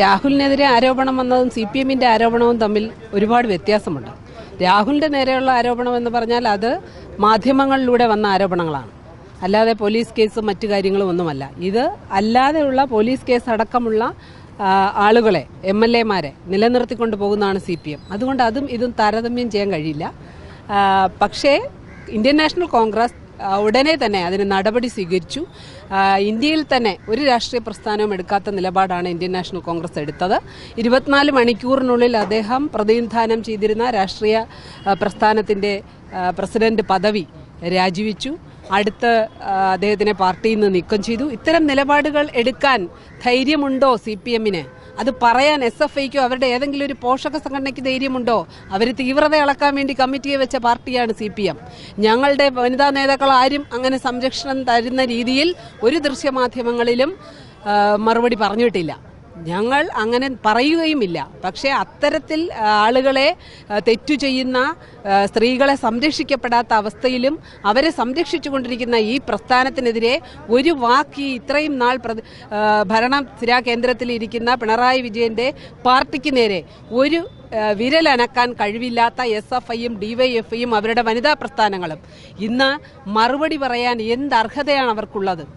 രാഹുലിനെതിരെ ആരോപണം വന്നതും C P എമ്മിന്റെ ആരോപണവും തമ്മിൽ ഒരുപാട് വ്യത്യാസമുണ്ട്. രാഹുലിന്റെ നേരെയുള്ള ആരോപണം എന്ന് പറഞ്ഞാൽ അത് മാധ്യമങ്ങളിലൂടെ വന്ന ആരോപണങ്ങളാണ്. അല്ലാതെ പോലീസ് കേസും മറ്റു കാര്യങ്ങളും ഒന്നുമല്ല. ഇത് അല്ലാതെയുള്ള പോലീസ് കേസ് അടക്കമുള്ള ആളുകളെ എം എൽ എമാരെ നിലനിർത്തിക്കൊണ്ട് പോകുന്നതാണ് സി പി എം. അതുകൊണ്ട് അതും ഇതും താരതമ്യം ചെയ്യാൻ കഴിയില്ല. പക്ഷേ ഇന്ത്യൻ നാഷണൽ കോൺഗ്രസ് ഉടനെ തന്നെ അതിന് നടപടി സ്വീകരിച്ചു. ഇന്ത്യയിൽ തന്നെ ഒരു രാഷ്ട്രീയ പ്രസ്ഥാനവും എടുക്കാത്ത നിലപാടാണ് ഇന്ത്യൻ നാഷണൽ കോൺഗ്രസ് എടുത്തത്. ഇരുപത്തിനാല് മണിക്കൂറിനുള്ളിൽ അദ്ദേഹം പ്രതിനിധാനം ചെയ്തിരുന്ന രാഷ്ട്രീയ പ്രസ്ഥാനത്തിന്റെ പ്രസിഡന്റ് പദവി രാജിവെച്ചു. അടുത്ത് അദ്ദേഹത്തിനെ പാർട്ടിയിൽ നിന്ന് നീക്കം ചെയ്തു. ഇത്തരം നിലപാടുകൾ എടുക്കാൻ ധൈര്യമുണ്ടോ സി പി എമ്മിന്? അത് പറയാൻ എസ് എഫ് ഐക്കോ അവരുടെ ഏതെങ്കിലും ഒരു പോഷക സംഘടനയ്ക്ക് ധൈര്യമുണ്ടോ? അവർ തീവ്രത അളക്കാൻ വേണ്ടി കമ്മിറ്റിയെ വെച്ച പാർട്ടിയാണ് സി പി എം. ഞങ്ങളുടെ വനിതാ നേതാക്കൾ ആരും അങ്ങനെ സംരക്ഷണം തരുന്ന രീതിയിൽ ഒരു ദൃശ്യമാധ്യമങ്ങളിലും മറുപടി പറഞ്ഞിട്ടില്ല. ഞങ്ങൾ അങ്ങനെ പറയുകയുമില്ല. പക്ഷേ അത്തരത്തിൽ ആളുകളെ തെറ്റു ചെയ്യുന്ന സ്ത്രീകളെ സംരക്ഷിക്കപ്പെടാത്ത അവസ്ഥയിലും അവരെ സംരക്ഷിച്ചുകൊണ്ടിരിക്കുന്ന ഈ പ്രസ്ഥാനത്തിനെതിരെ ഒരു വാക്ക് ഇത്രയും നാൾ ഭരണ സ്ഥിരാ കേന്ദ്രത്തിൽ ഇരിക്കുന്ന പിണറായി വിജയന്റെ പാർട്ടിക്ക് നേരെ ഒരു വിരലനക്കാൻ കഴിവില്ലാത്ത എസ് എഫ് ഐയും ഡിവൈഎഫ്ഐയും അവരുടെ വനിതാ പ്രസ്ഥാനങ്ങളും. ഇന്ന് മറുപടി പറയാൻ എന്ത് അർഹതയാണ് അവർക്കുള്ളത്?